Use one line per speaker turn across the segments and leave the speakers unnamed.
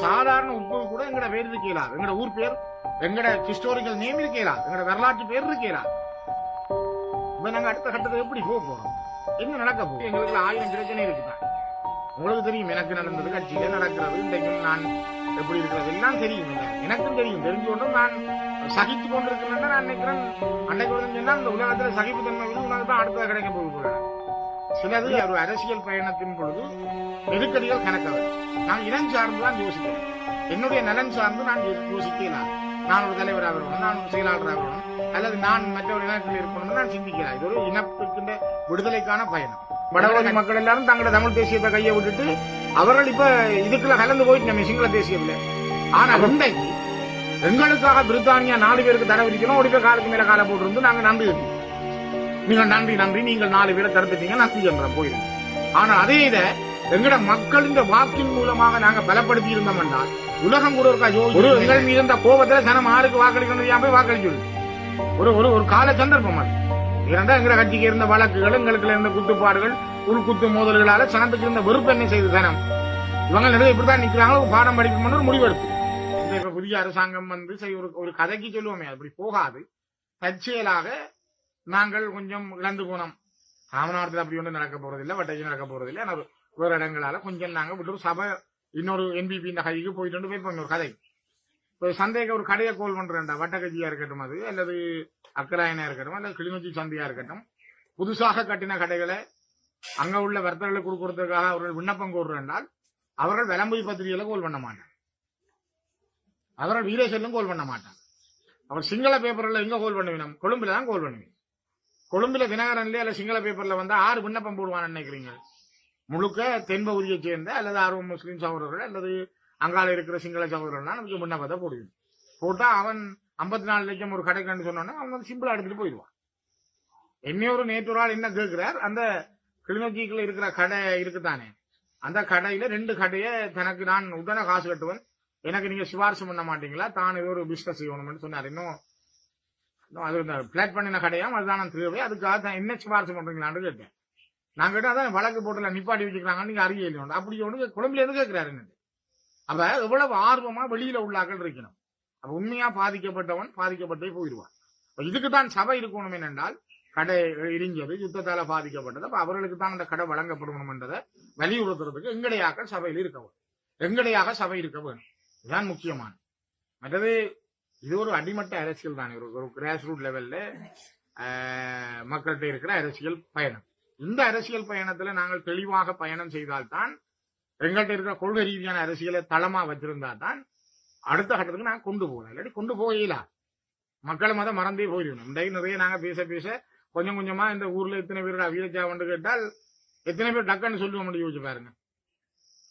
சாதாரண உப்பு கூட எங்கட பேர் இருக்கலாது எங்கட ஊர் பேர் எங்கட ஹிஸ்டாரிக்கல் நேம் இருக்கலாது எங்கட வரலாற்று பேர் இருக்கலாது இப்ப நாங்க அடுத்த கட்டத்துக்கு எப்படி போக போறோம்? என்ன நடக்க போகுது? எங்களுக்கு ஆயிரம் பிரச்சனை இருக்குதான் உங்களுக்கு தெரியும் எனக்கு நடந்தது கட்சியில நடக்கிறது இன்றைக்கும் நான் எப்படி இருக்கிறது எல்லாம் தெரியும். எனக்கும் தெரியும். தெரிஞ்சு கொண்டும் நான் சகித்து கொண்டிருக்கிறேன் நான் நினைக்கிறேன். அன்னைக்கு வந்து சொன்னா இந்த உலகத்துல சகிப்புத்தன்மை வந்து உனக்கு தான் அடுத்ததாக கிடைக்க போகுது சிலது ஒரு அரசியல் பயணத்தின் பொழுது நெருக்கடிகள் கணக்கவை நான் இனம் சார்ந்து தான் யோசிக்கிறேன். என்னுடைய நலன் சார்ந்து நான் யோ- யோசிக்கலாம் நான் ஒரு தலைவராக வரணும் நான் ஒரு செயலாளராக வரணும் அல்லது நான் மற்றொரு இனத்தில் இருக்கணும்னு நான் சிந்திக்கிறேன்? இது ஒரு இனத்துக்கின்ற விடுதலைக்கான பயணம். வடவழி மக்கள் எல்லாரும் தங்களோட தமிழ் தேசியத்தை கையை விட்டுட்டு அவர்கள் இப்ப இதுக்குள்ள கலந்து போயிட்டு நம்ம சிங்கள தேசியத்துல ஆனா இன்றைக்கு எங்களுக்காக பிரித்தானியா நாலு பேருக்கு தடை விதிக்கணும். ஒரு பேர் காலுக்கு மேல காலை போட்டு நாங்க நன்றி. நீங்கள் நன்றி நன்றி நீங்கள் நாலு பேரை தடுத்துட்டீங்க நன்றி என்ற போயிடும். ஆனால் அதே இத எங்கட மக்களின் வாக்கின் மூலமாக நாங்க பலப்படுத்தி இருந்தோம் என்றால் உலகம் கூட இருக்கா ஒரு எங்கள் மீது இருந்த கோபத்துல சனம் ஆருக்கு வாக்களிக்கணும் போய் வாக்களிச்சு ஒரு ஒரு ஒரு கால சந்தர்ப்பம் அது. இருந்தா எங்க கட்சிக்கு இருந்த வழக்குகள் எங்களுக்கு இருந்த குத்துப்பாடுகள் உள்குத்து மோதல்களால சனத்துக்கு இருந்த வெறுப்பு என்ன செய்து சனம்? இவங்க நிறைய இப்படிதான் நிக்கிறாங்களோ பாடம் படிக்கணும்னு ஒரு இந்த இப்ப புதிய அரசாங்கம் வந்து சரி ஒரு ஒரு கதைக்கு சொல்லுவோமே அப்படி போகாது. தற்செயலாக நாங்கள் கொஞ்சம் இழந்து போனோம். ராமநாதத்தில் அப்படி ஒன்றும் நடக்க போறதில்லை வட்டச்சி நடக்க போறதில்லை. வேறு இடங்களால கொஞ்சம் நாங்கள் விட்டு ஒரு சபை இன்னொரு என்பிபி இந்த கைக்கு போயிட்டு போய் பண்ணுவோம் கதை. இப்போ சந்தேக ஒரு கடையை கோல் பண்றேன்டா வட்டக்கஜியா இருக்கட்டும் அது அல்லது அக்கராயனா இருக்கட்டும் அல்லது கிளிநொச்சி சந்தையா இருக்கட்டும். புதுசாக கட்டின கடைகளை அங்க உள்ள வர்த்தகர்களுக்கு கொடுக்கறதுக்காக அவர்கள் விண்ணப்பம் கோருறால் அவர்கள் விளம்பரி பத்திரிகையில கோல் பண்ண மாட்டாங்க. அவர்கள் வீரேசலும் கோல் பண்ண மாட்டாங்க. அவர் சிங்கள பேப்பர்ல எங்க கோல் பண்ணுவேன் கொழும்புல தான் கோல் பண்ணுவேன் கொழும்புல தினகரன்ல அல்ல சிங்கள பேப்பர்ல வந்து ஆறு விண்ணப்பம் போடுவான்னு நினைக்கிறீங்க? முழுக்க தென்பகுதியை சேர்ந்த அல்லது ஆர்வம் முஸ்லீம் சகோதரர்கள் அல்லது அங்கால இருக்கிற சிங்கள சகோதரர்கள்லாம் நமக்கு விண்ணப்பத்தை போடுவீங்க போட்டால் அவன் ஐம்பத்தி நாலு லட்சம் ஒரு கடைக்கான்னு சொன்னோன்னா அவன் வந்து சிம்பிளாக எடுத்துட்டு போயிடுவான். என்னையொரு நேற்று ஒரு ஆள் என்ன கேட்கிறார் அந்த கிளிநொச்சிக்குள்ள இருக்கிற கடை இருக்குதானே? அந்த கடையில ரெண்டு கடையை தனக்கு நான் உடனே காசு கட்டுவேன். எனக்கு நீங்க சிபாரிசு பண்ண மாட்டீங்களா? தான் ஏதோ ஒரு பிசினஸ் செய்யணும்னு சொன்னார். இன்னும் அது பிளாட் பண்ணின கடையாம் அதுதான் நான் அதுக்காக தான் என்ன சிபாரிசு பண்றீங்களான்னு கேட்டேன். நான் கேட்டால் அதான் வழக்கு போட்டுல நிப்பாட்டி வச்சுக்கிறாங்க நீங்க அறிய இல்லையோண்டு அப்படி ஒன்று கொழும்புல இருந்து கேட்கிறாரு என்னது? அப்ப எவ்வளவு ஆர்வமா வெளியில உள்ளாக்கள் இருக்கணும். அப்ப உண்மையா பாதிக்கப்பட்டவன் பாதிக்கப்பட்டே போயிடுவான். அப்ப இதுக்கு தான் சபை இருக்கணும் என்னென்றால் கடை இடிஞ்சது யுத்தத்தால பாதிக்கப்பட்டது. அப்ப அவர்களுக்கு தான் அந்த கடை வழங்கப்படணும் என்றதை வலியுறுத்துறதுக்கு எங்கடையாக சபையில் இருக்க வேணும் எங்கடையாக சபை இருக்க வேணும் இதுதான் முக்கியமான மற்றது இது ஒரு அடிமட்ட அரசியல் தானே. ஒரு ஒரு கிராஸ் ரூட் லெவல்ல மக்கள்கிட்ட இருக்கிற அரசியல் பயணம். இந்த அரசியல் பயணத்துல நாங்கள் தெளிவாக பயணம் செய்தால்தான் எங்கள்கிட்ட இருக்கிற கொள்கை ரீதியான அரசியலை தளமா வச்சிருந்தா தான் அடுத்த கட்டத்துக்கு நாங்கள் கொண்டு போகலாம் இல்லாட்டி கொண்டு போகல மக்களை மத மறந்தே போயிடணும் இன்றைக்கு நிறைய நாங்க பேச பேச கொஞ்சம் கொஞ்சமா இந்த ஊர்ல எத்தனை பேர் வீரச்சாவண்டு கேட்டால் எத்தனை பேர் டக்குன்னு சொல்லுவோம் முடியும் யோசிச்சு பாருங்க.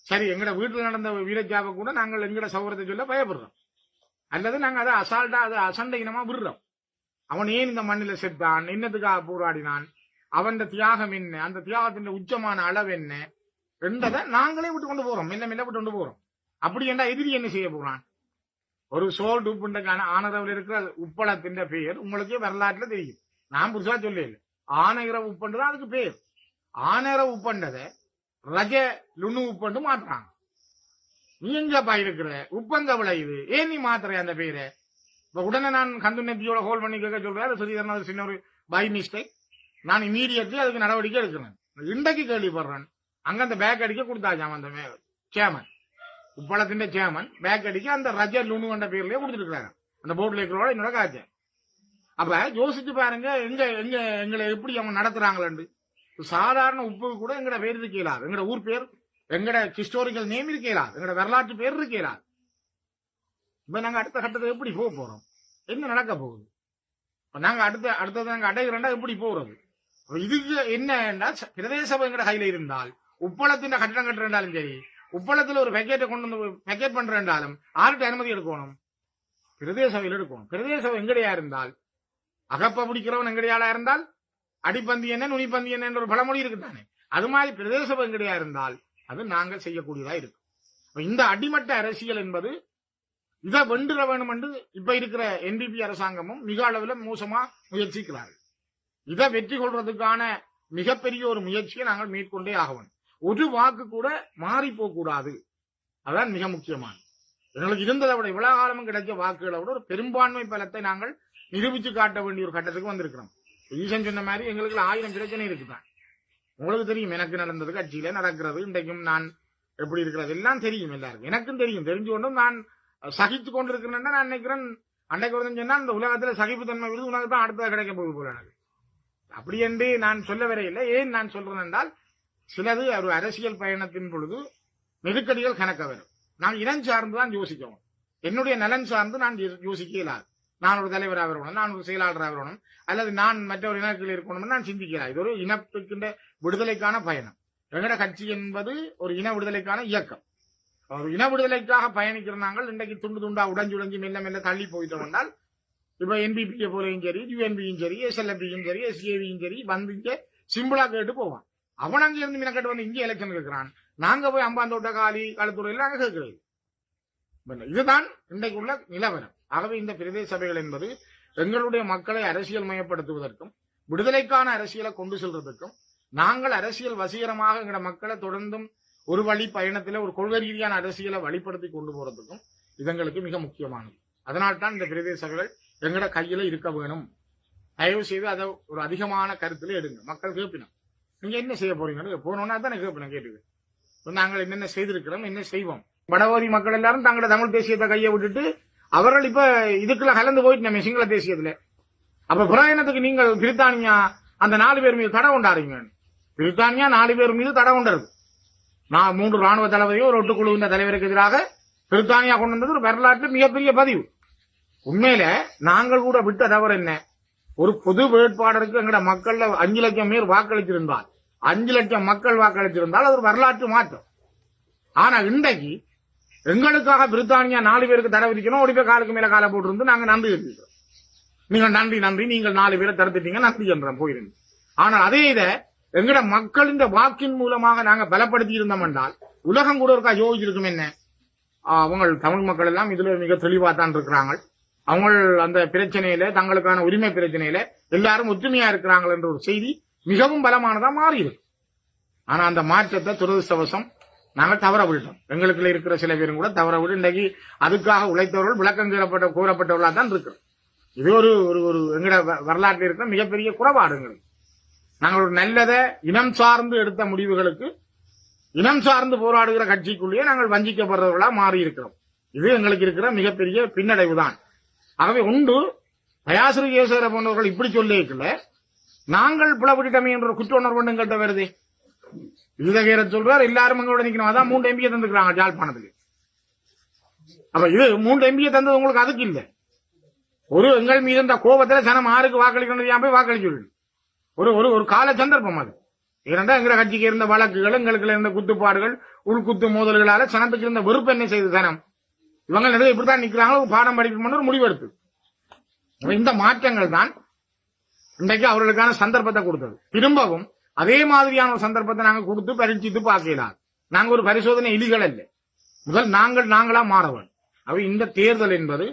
சரி எங்கட வீட்டுல நடந்த வீரச்சாவை கூட நாங்கள் எங்கட சௌகரத்தை சொல்ல பயப்படுறோம். அல்லது நாங்க அதை அசால்ட்டா அதை அசண்டையினமா விடுறோம். அவன் ஏன் இந்த மண்ணில செத்தான்? என்னத்துக்காக போராடினான்? அவன் தியாகம் என்ன? அந்த தியாகத்தின் உச்சமான அளவு என்ன? என்றதை நாங்களே விட்டு கொண்டு போறோம். மெல்ல மெல்ல விட்டு கொண்டு போறோம். அப்படி என்றா எதிரி என்ன செய்ய போறான்? ஒரு சோல் உப்புண்டக்கான ஆனரவில் இருக்கிற உப்பளத்தின் பெயர் உங்களுக்கே வரலாற்றுல தெரியும். நான் புதுசா சொல்லல ஆனகிற உப்புண்டது அதுக்கு பேர் ஆனர உப்பண்டதை ரஜ லுணு உப்பண்டு மாத்துறாங்க நீ எங்கப்பா இருக்கிற? உப்பங்க விளையுது. ஏன் நீ மாத்துற அந்த பேரை இப்ப உடனே நான் கந்து நெத்தியோட ஹோல் பண்ணி கேட்க சொல்றேன் சரி சின்ன ஒரு பை மிஸ்டேக் நான் இமீடியட்லி அதுக்கு நடவடிக்கை எடுக்கிறேன். இன்றைக்கு கேள்விப்படுறேன். அங்க அந்த பேக் அடிக்க கொடுத்தாச்சாம் அந்த சேமன் உப்பளத்தின் சேமன் பேக் அடிக்க அந்த ரஜர் லுணு என்ற பேர்லயே கொடுத்துருக்காங்க அந்த போர்டில் இருக்கிறோட என்னோட காய்ச்ச அப்ப யோசிச்சு பாருங்க எங்க எங்க எங்களை எப்படி அவங்க நடத்துறாங்களேன்னு சாதாரண உப்பு கூட எங்கட பேர் இருக்கலாது எங்கட ஊர் பேர் எங்கட ஹிஸ்டாரிக்கல் நேம் இருக்கலாது எங்கட வரலாற்று பேர் இருக்கலாது இப்ப நாங்க அடுத்த கட்டத்துக்கு எப்படி போக போறோம்? என்ன நடக்க போகுது? இப்ப நாங்க அடுத்த அடுத்தது நாங்க அடைகிறோம்டா எப்படி போறது? இதுக்கு என்ன பிரதேச சபைங்கிற கையில இருந்தால் உப்பளத்தின் கட்டணம் கட்டுறாலும் சரி உப்பளத்துல ஒரு பேக்கெட்டை கொண்டு வந்து பேக்கெட் பண்றாலும் ஆர்கிட்ட அனுமதி எடுக்கணும். பிரதேச சபையில் எடுக்கணும். பிரதேச சபை எங்கடையா இருந்தால்? அகப்ப பிடிக்கிறவன் எங்கடையாளா இருந்தால்? அடிப்பந்தி என்ன நுனிப்பந்தி என்ன என்ற ஒரு பழமொழி இருக்குதானே? அது மாதிரி பிரதேச சபை எங்கடையா இருந்தால் அது நாங்கள் செய்யக்கூடியதா இருக்கும். இந்த அடிமட்ட அரசியல் என்பது இதை வெண்டுற வேணும் என்று இப்ப இருக்கிற என்பிபி அரசாங்கமும் மிக அளவில் மோசமா முயற்சிக்கிறார்கள். இதை வெற்றி கொள்றதுக்கான மிகப்பெரிய ஒரு முயற்சியை நாங்கள் மேற்கொண்டே ஆகணும். ஒரு வாக்கு கூட மாறி போகக்கூடாது. அதுதான் அதான் மிக முக்கியமான எங்களுக்கு இருந்ததை விட இவ்வளவு காலமும் கிடைச்ச வாக்குகளை விட ஒரு பெரும்பான்மை பலத்தை நாங்கள் நிரூபிச்சு காட்ட வேண்டிய ஒரு கட்டத்துக்கு வந்திருக்கிறோம். ஈசன் சொன்ன மாதிரி எங்களுக்கு ஆயிரம் பிரச்சனை இருக்குதான். உங்களுக்கு தெரியும் எனக்கு நடந்தது கட்சியில நடக்கிறது இன்றைக்கும் நான் எப்படி இருக்கிறது எல்லாம் தெரியும் எல்லாருக்கும். எனக்கும் தெரியும். தெரிஞ்சு கொண்டும் நான் சகித்து கொண்டிருக்கிறேன்னா நான் நினைக்கிறேன். அன்னைக்கு சொன்னா இந்த உலகத்துல சகிப்புத்தன்மை விருது உனக்கு தான் அடுத்தது கிடைக்க போகுது போல எனக்கு. அப்படி என்று நான் சொல்ல வரையில்லை. ஏன் நான் சொல்றேன் என்றால் சிலது ஒரு அரசியல் பயணத்தின் பொழுது நெருக்கடிகள் கணக்க வரும். நான் இனம் சார்ந்து தான் யோசிக்கணும் என்னுடைய நலன் சார்ந்து நான் யோ- யோசிக்க இயலாது நான் ஒரு தலைவராக வரணும் நான் ஒரு செயலாளராக வரணும் அல்லது நான் மற்றொரு இனத்தில் இருக்கணும்னு நான் சிந்திக்கிறேன் இது ஒரு இனத்துக்கின்ற விடுதலைக்கான பயணம். எங்கட கட்சி என்பது ஒரு இன விடுதலைக்கான இயக்கம். ஒரு இன விடுதலைக்காக பயணிக்கிற நாங்கள் இன்றைக்கு துண்டு துண்டா உடஞ்சு உடஞ்சி மெல்ல மெல்ல தள்ளி போயிட்டோம் என்றால் இப்போ என்பிபியை போலையும் சரி யூஎன்பியும் சரி எஸ்எல்எம்பியும் சரி எஸ்ஏவியும் சரி வந்து இங்கே சிம்பிளா கேட்டு போவான். அவன் அங்கே இருந்து மினக்கட்டு வந்து இங்கே எலெக்ஷன் இருக்கிறான் நாங்க போய் அம்பாந்தோட்ட காலி களத்துறையில் நாங்க கேட்கிறது. இதுதான் இன்றைக்குள்ள நிலவரம். ஆகவே இந்த பிரதேச சபைகள் என்பது எங்களுடைய மக்களை அரசியல் மயப்படுத்துவதற்கும் விடுதலைக்கான அரசியலை கொண்டு செல்வதற்கும் நாங்கள் அரசியல் வசீகரமாக எங்களோட மக்களை தொடர்ந்தும் ஒரு வழி பயணத்தில் ஒரு கொள்கை ரீதியான அரசியலை வழிப்படுத்தி கொண்டு போறதுக்கும் இது எங்களுக்கு மிக முக்கியமானது. அதனால்தான் இந்த பிரதேச சபைகள் எங்கட கையில இருக்க வேணும். தயவு செய்து அதை ஒரு அதிகமான கருத்துல எடுங்க. மக்கள் கேட்பினோம் நீங்க என்ன செய்ய போறீங்கன்னு போனோம்னா தானே கேட்பினோம் கேட்டுது. நாங்கள் என்னென்ன செய்திருக்கிறோம் என்ன செய்வோம்? வடவோதி மக்கள் எல்லாரும் தங்களோட தமிழ் தேசியத்தை கையை விட்டுட்டு அவர்கள் இப்ப இதுக்குள்ள கலந்து போயிட்டு நம்ம சிங்கள தேசியத்துல. அப்ப புராயணத்துக்கு நீங்கள் பிரித்தானியா அந்த நாலு பேர் மீது தடை கொண்டாடுறீங்க பிரித்தானியா நாலு பேர் மீது தடை கொண்டது நான் மூன்று ராணுவ தளபதியோ ஒரு ஒட்டுக்குழுவின் தலைவருக்கு எதிராக பிரித்தானியா கொண்டு வந்தது ஒரு வரலாற்று மிகப்பெரிய பதிவு. உண்மையில நாங்கள் கூட விட்ட தவறு என்ன? ஒரு பொது வேட்பாளருக்கு எங்கட மக்கள்ல அஞ்சு லட்சம் பேர் வாக்களித்திருந்தால் அஞ்சு லட்சம் மக்கள் வாக்களித்திருந்தால் அது ஒரு வரலாற்று மாற்றம். ஆனா இன்றைக்கு எங்களுக்காக பிரித்தானியா நாலு பேருக்கு தடை விதிக்கணும் ஓடி போய் காலுக்கு மேல காலை போட்டிருந்து நாங்க நன்றி தெரிவிக்கிறோம். நீங்கள் நன்றி நன்றி நீங்கள் நாலு பேரை தடுத்துட்டீங்க நன்றி என்றோம் போயிருந்து ஆனால் அதே இதை எங்கட மக்களின் வாக்கின் மூலமாக நாங்க பலப்படுத்தி இருந்தோம் என்றால் உலகம் கூட இருக்கா யோசிச்சிருக்கும் என்ன? அவங்க தமிழ் மக்கள் எல்லாம் இதுல மிக தெளிவா தான் இருக்கிறாங்க. அவங்க அந்த பிரச்சனையில தங்களுக்கான உரிமை பிரச்சனையில எல்லாரும் ஒற்றுமையா இருக்கிறாங்கள் என்ற ஒரு செய்தி மிகவும் பலமானதா மாறி இருக்கு ஆனா அந்த மாற்றத்தை துரதிருஷ்டவசம் நாங்கள் தவற விட்டோம் எங்களுக்குள்ள இருக்கிற சில பேரும் கூட தவற விட்டு இன்றைக்கு அதுக்காக உழைத்தவர்கள் விளக்கம் கூறப்பட்ட கூறப்பட்டவர்களா தான் இருக்கிறோம். இது ஒரு ஒரு ஒரு எங்கட வ- வரலாற்றில் இருக்கிற மிகப்பெரிய குறைபாடுங்கள் நாங்கள் ஒரு நல்லதை இனம் சார்ந்து எடுத்த முடிவுகளுக்கு இனம் சார்ந்து போராடுகிற கட்சிக்குள்ளேயே நாங்கள் வஞ்சிக்கப்படுறவர்களா மாறி இருக்கிறோம் இது எங்களுக்கு இருக்கிற மிகப்பெரிய பின்னடைவு தான் ஆகவே உண்டு. தயாசிரி போன்றவர்கள் இப்படி சொல்லியிருக்கல. நாங்கள் புலப்பட்டுட்டோமே என்ற ஒரு குற்ற உணர்வு எங்கள்கிட்ட வருது. இதுதகீர சொல்றார் எல்லாரும் எங்களோட நிக்கணும். அதான் மூன்று எம்பியை தந்துக்கிறாங்க ஜாழ்ப்பாணத்துக்கு. அப்ப இது மூன்று எம்பியை தந்தது உங்களுக்கு அதுக்கு இல்ல. ஒரு எங்கள் மீது இந்த கோபத்துல சனம் ஆருக்கு வாக்களிக்கணும் ஏன் போய் வாக்களிச்சு ஒரு ஒரு ஒரு கால சந்தர்ப்பம் அது. இரண்டா எங்கிற கட்சிக்கு இருந்த வழக்குகள் எங்களுக்கு இருந்த குத்துப்பாடுகள் உள்குத்து மோதல்களால சனத்துக்கு இருந்த வெறுப்பு என்ன செய்து சனம்? இவங்க நிறைய இப்படித்தான் நிக்கிறாங்களோ ஒரு பாடம் படிக்கணும்னு ஒரு முடிவெடுத்து. இந்த மாற்றங்கள் தான் இன்றைக்கு அவர்களுக்கான சந்தர்ப்பத்தை கொடுத்தது. திரும்பவும் அதே மாதிரியான ஒரு சந்தர்ப்பத்தை நாங்க கொடுத்து பரீட்சித்து பார்க்கலாம் நாங்க ஒரு பரிசோதனை இலிகள் அல்ல. முதல் நாங்கள் நாங்களா மாறவன். அவை இந்த தேர்தல் என்பது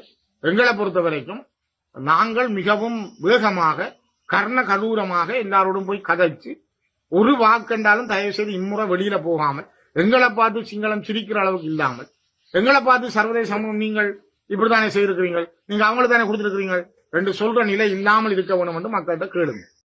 எங்களை பொறுத்த வரைக்கும் நாங்கள் மிகவும் வேகமாக கர்ண கடூரமாக எல்லாரோடும் போய் கதைச்சு ஒரு வாக்கென்றாலும் தயவு செய்து இம்முறை வெளியில போகாமல் எங்களை பார்த்து சிங்களம் சிரிக்கிற அளவுக்கு இல்லாமல் எங்களை பார்த்து சர்வதேச சமூகம் நீங்கள் இப்படித்தானே செய்திருக்கிறீர்கள்? நீங்க அவங்களுக்கு தானே கொடுத்திருக்கிறீங்க என்று சொல்ற நிலை இல்லாமல் இருக்க வேணும் என்று மக்கள்கிட்ட கேளுங்க.